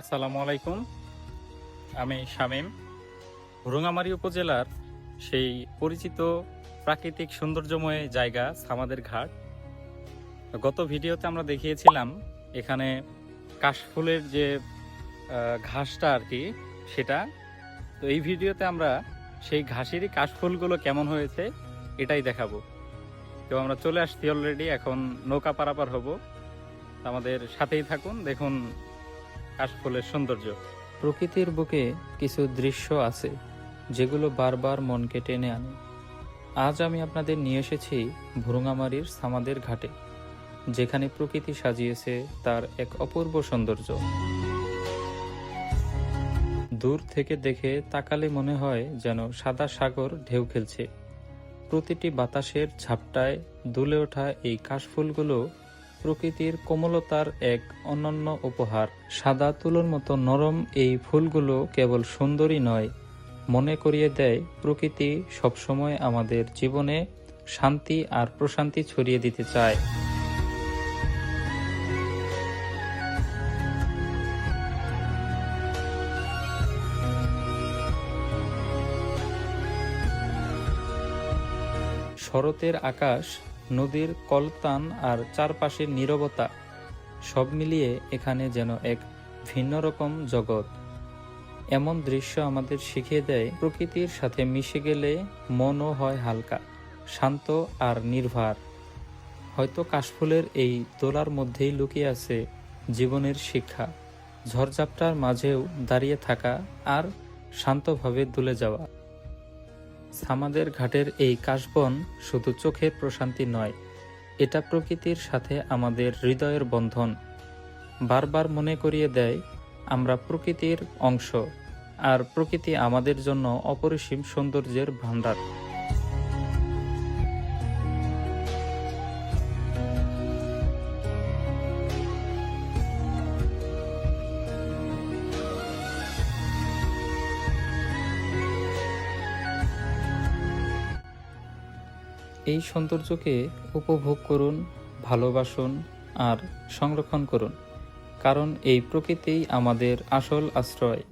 আসসালামু আলাইকুম। আমি শামীম। রোঙামারী উপজেলার সেই পরিচিত প্রাকৃতিক সৌন্দর্যময় জায়গা সামাদের ঘাট। গত ভিডিওতে আমরা দেখিয়েছিলাম এখানে কাশফুলের যে ঘাসটা আর কি, সেটা। তো এই ভিডিওতে আমরা সেই ঘাসেরই কাশফুলগুলো কেমন হয়েছে এটাই দেখাবো। তো আমরা চলে আসছি অলরেডি এখন নৌকা পারাপার হব। আমাদের সাথেই থাকুন, দেখুন কাশফুলের সৌন্দর্য। প্রকৃতির বুকে কিছু দৃশ্য আছে, যেগুলো বারবার মনকে টেনে আনে। আজ আমি আপনাদের নিয়ে এসেছি ভুরুঙ্গামারির সামাদের ঘাটে, যেখানে প্রকৃতি সাজিয়েছে তার এক অপূর্ব সৌন্দর্য। দূর থেকে দেখে তাকালে মনে হয় যেন সাদা সাগর ঢেউ খেলছে। প্রতিটি বাতাসের ঝাপটায় দুলে ওঠা এই কাশফুলগুলো প্রকৃতির কোমলতার এক অনন্য উপহার। সাদা তুলোর মতো নরম এই ফুলগুলো কেবল সুন্দরই নয়, মনে করিয়ে দেয় প্রকৃতি সবসময় আমাদের জীবনে শান্তি আর প্রশান্তি ছড়িয়ে দিতে চায়। শরতের আকাশ নদীর কলতান আর চারপাশের নীরবতা, সব মিলিয়ে এখানে যেন এক ভিন্ন রকম জগৎ। এমন দৃশ্য আমাদের শিখিয়ে দেয় প্রকৃতির সাথে মিশে গেলে মনও হয় হালকা, শান্ত আর নির্ভার। হয়তো কাশফুলের এই দোলার মধ্যেই লুকিয়ে আছে জীবনের শিক্ষা, ঝড়ঝাপটার মাঝেও দাঁড়িয়ে থাকা আর শান্তভাবে দুলে যাওয়া। সামাদের ঘাটের এই কাশবন শুধু চোখের প্রশান্তি নয়, এটা প্রকৃতির সাথে আমাদের হৃদয়ের বন্ধন। বারবার মনে করিয়ে দেয়, আমরা প্রকৃতির অংশ, আর প্রকৃতি আমাদের জন্য অপরিসীম সৌন্দর্যের ভাণ্ডার। এই সৌন্দর্যকে উপভোগ করুন ভালোবাসুন আর সংরক্ষণ করুন কারণ এই প্রকৃতিই আমাদের আসল আশ্রয়।